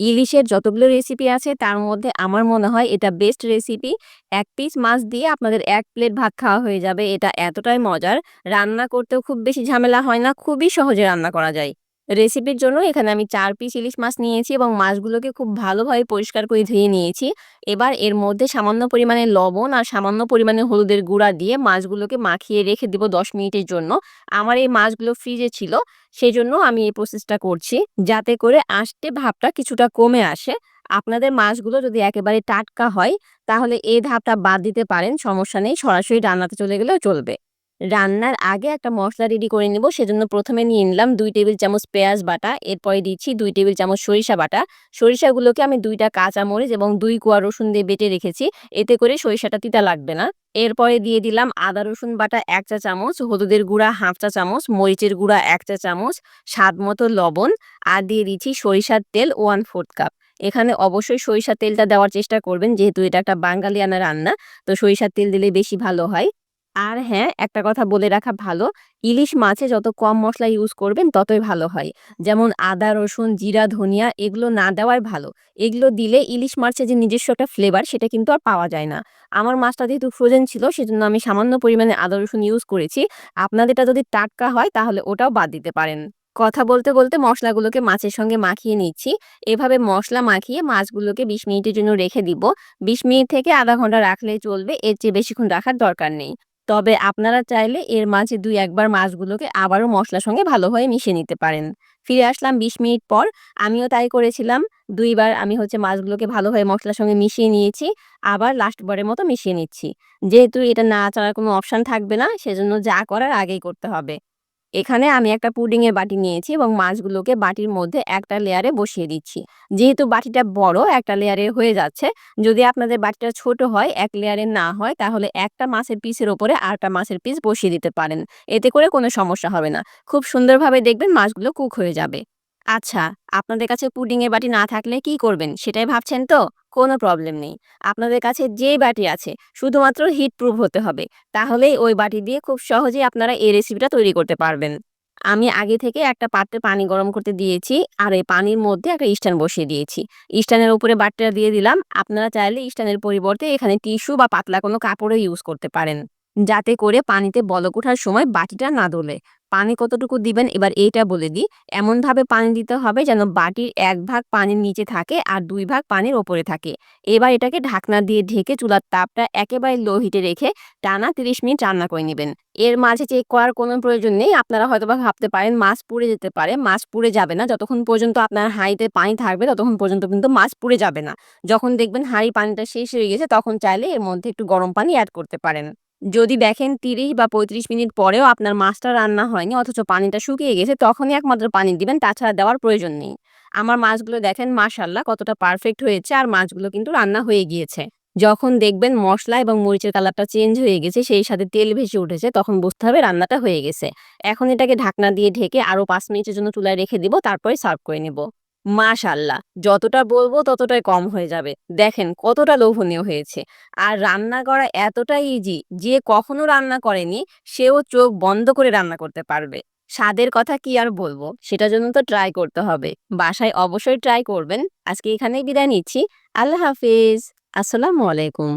ইলিশের যতগুলো রেসিপি আছে তার মধ্যে আমার মনে হয় এটা বেস্ট রেসিপি। এক পিস মাছ দিয়ে আপনাদের এক প্লেট ভাত খাওয়া হয়ে যাবে। এটা এতটাই মজার, রান্না করতেও খুব বেশি ঝামেলা হয় না, খুবই সহজে রান্না করা যায়। রেসিপির জন্য এখানে আমি চার পিস ইলিশ মাছ নিয়েছি এবং মাছগুলোকে খুব ভালোভাবে পরিষ্কার করে ধুয়ে নিয়েছি। এবার এর মধ্যে সামান্য পরিমাণে লবণ আর সামান্য পরিমাণে হলুদের গুঁড়া দিয়ে মাছগুলোকে মাখিয়ে রেখে দিব ১০ মিনিটের জন্য। আমার এই মাছগুলো ফ্রিজে ছিল, সেজন্য আমি এই প্রসেসটা করছি। যাতে করে আঁশটে ভাবটা কিছুটা কমে আসে। আপনাদের মাছগুলো যদি একেবারে টাটকা হয়, তাহলে এই ধাপটা বাদ দিতে পারেন, সমস্যা নেই। সরাসরি রান্নাতে চলে গেলেও চলবে। রান্নার আগে একটা মশলা রেডি করে নেব সেজন্য প্রথমে নিয়ে নিলাম দুই টেবিল চামচ পেঁয়াজ বাটা, এরপরে দিচ্ছি দুই টেবিল চামচ সরিষা বাটা। সরিষাগুলোকে আমি ২ টা কাঁচামরিচ এবং দুই কোয়া রসুন দিয়ে বেটে রেখেছি। এতে করে সরিষাটা তিতা লাগবে না। এরপরে দিয়ে দিলাম আদা রসুন বাটা এক চা চামচ, হলুদের গুঁড়া ১/২ চা চামচ, মরিচের গুঁড়া এক চা চামচ, স্বাদ মতো লবণ আর দিয়ে দিচ্ছি সরিষার তেল 1/4 কাপ। এখানে অবশ্যই সরিষার তেলটা দেওয়ার চেষ্টা করবেন যেহেতু এটা একটা বাঙালিয়ানা রান্না, তো সরিষার তেল দিলে বেশি ভালো হয়। আর হ্যাঁ, একটা কথা বলে রাখা ভালো, ইলিশ মাছে যত কম মশলা ইউজ করবেন ততই ভালো হয়। যেমন আদা, রসুন, জিরা, ধনিয়া এগুলো না দেওয়াই ভালো। এগুলো দিলে ইলিশ মাছের যে নিজস্ব একটা ফ্লেভার সেটা কিন্তু আর পাওয়া যায় না। আমার মাছটা যেহেতু ফ্রোজেন ছিল সেজন্য আমি সামান্য পরিমাণে আদা, রসুন ইউজ করেছি। আপনাদেরটা যদি টাটকা হয় তাহলে ওটাও বাদ দিতে পারেন। কথা বলতে, বলতে মশলাগুলোকে মাছের সঙ্গে মাখিয়ে নিচ্ছি। এভাবে মশলা মাখিয়ে মাছগুলোকে ২০ মিনিটের জন্য রেখে দিব। ২০ মিনিট থেকে আধা ঘণ্টা রাখলেই চলবে, এর চেয়ে বেশিক্ষণ রাখার দরকার নেই। তবে আপনারা চাইলে এর মাঝে দুই একবার মাছগুলোকে আবারও মশলার সঙ্গে ভালোভাবে মিশিয়ে নিতে পারেন। ফিরে আসলাম ২০ মিনিট পর, আমিও তাই করেছিলাম। দুইবার আমি হচ্ছে মাছগুলোকে ভালোভাবে মশলার সঙ্গে মিশিয়ে নিয়েছি। আবার লাস্টবারের মতো মিশিয়ে নিচ্ছি। যেহেতু এটা না চলার কোনো অপশান থাকবে না, সেজন্য যা করার আগেই করতে হবে। এখানে আমি একটা পুডিং এর বাটি নিয়েছি এবং মাছগুলোকে বাটির মধ্যে একটা লেয়ারে বসিয়ে দিচ্ছি। যেহেতু বাটিটা বড়, একটা লেয়ারে হয়ে যাচ্ছে। যদি আপনাদের বাটিটা ছোট হয়, এক লেয়ারে না হয়, তাহলে একটা মাছের পিসের উপরে আরেকটা মাছের পিস বসিয়ে দিতে পারেন। এতে করে কোনো সমস্যা হবে না। খুব সুন্দরভাবে দেখবেন মাছগুলো কুক হয়ে যাবে। আচ্ছা, আপনাদের কাছে পুডিং এর বাটি না থাকলে কি করবেন? সেটাই ভাবছেন তো? কোনো প্রবলেম নেই। আপনাদের কাছে যে বাটি আছে, শুধুমাত্র হিট প্রুফ হতে হবে। তাহলেই ওই বাটি দিয়ে খুব সহজেই আপনারা এই রেসিপিটা তৈরি করতে পারবেন। আমি আগে থেকে একটা পাত্রে পানি গরম করতে দিয়েছি আর এই পানির মধ্যে একটা স্ট্যান্ড বসিয়ে দিয়েছি। স্ট্যান্ডের উপরে বাটিটা দিয়ে দিলাম। আপনারা চাইলে স্ট্যান্ডের পরিবর্তে এখানে টিস্যু বা পাতলা কোনো কাপড়ও ইউজ করতে পারেন। যাতে করে পানিতে বলক ওঠার সময় বাটিটা না দোলে। পানি কতটুকু দিবেন এবার এইটা বলে দিই। এমনভাবে পানি দিতে হবে যেন বাটির এক ভাগ পানির নিচে থাকে আর দুই ভাগ পানির ওপরে থাকে। এবার এটাকে ঢাকনা দিয়ে ঢেকে চুলার তাপটা একেবারে লো হিটে রেখে টানা ৩০ মিনিট রান্না করে নেবেন এর মাঝে চেক করার কোনো প্রয়োজন নেই। আপনারা হয়তোবা ভাবতে পারেন মাছ পুড়ে যেতে পারে। মাছ পুড়ে যাবে না। যতক্ষণ পর্যন্ত আপনার হাঁড়িতে পানি থাকবে ততক্ষণ পর্যন্ত কিন্তু মাছ পুড়ে যাবে না। যখন দেখবেন হাঁড়ির পানিটা শেষ হয়ে গেছে তখন চাইলে এর মধ্যে একটু গরম পানি অ্যাড করতে পারেন। যদি দেখেন ৩০ বা ৩৫ মিনিট পরেও আপনার মাছটা রান্না হয়নি অথচ পানিটা শুকিয়ে গেছে তখনই একমাত্র পানি দিবেন, তাছাড়া দেওয়ার প্রয়োজন নেই। আমার মাছগুলো দেখেন মাশাআল্লাহ কতটা পারফেক্ট হয়েছে আর মাছগুলো কিন্তু রান্না হয়ে গিয়েছে। যখন দেখবেন মশলা এবং মরিচের কালারটা চেঞ্জ হয়ে গেছে, সেই সাথে তেল ভেসে উঠেছে, তখন বুঝতে হবে রান্নাটা হয়ে গেছে। এখন এটাকে ঢাকনা দিয়ে ঢেকে আরও পাঁচ মিনিটের জন্য চুলায় রেখে দিব, তারপরে সার্ভ করে নিব। মাশাআল্লাহ! যতটা বলব ততটাই কম হয়ে যাবে। দেখেন কতটা লোভনীয় হয়েছে। আর রান্না করা এতটাই ইজি, যে কখনো রান্না করেনি সেও চোখ বন্ধ করে রান্না করতে পারবে। স্বাদের কথা কি আর বলব? সেটার জন্য তো ট্রাই করতে হবে। বাসায় অবশ্যই ট্রাই করবেন। আজকে এখানেই বিদায় নিচ্ছি। আল্লাহ হাফিজ আসসালামু আলাইকুম।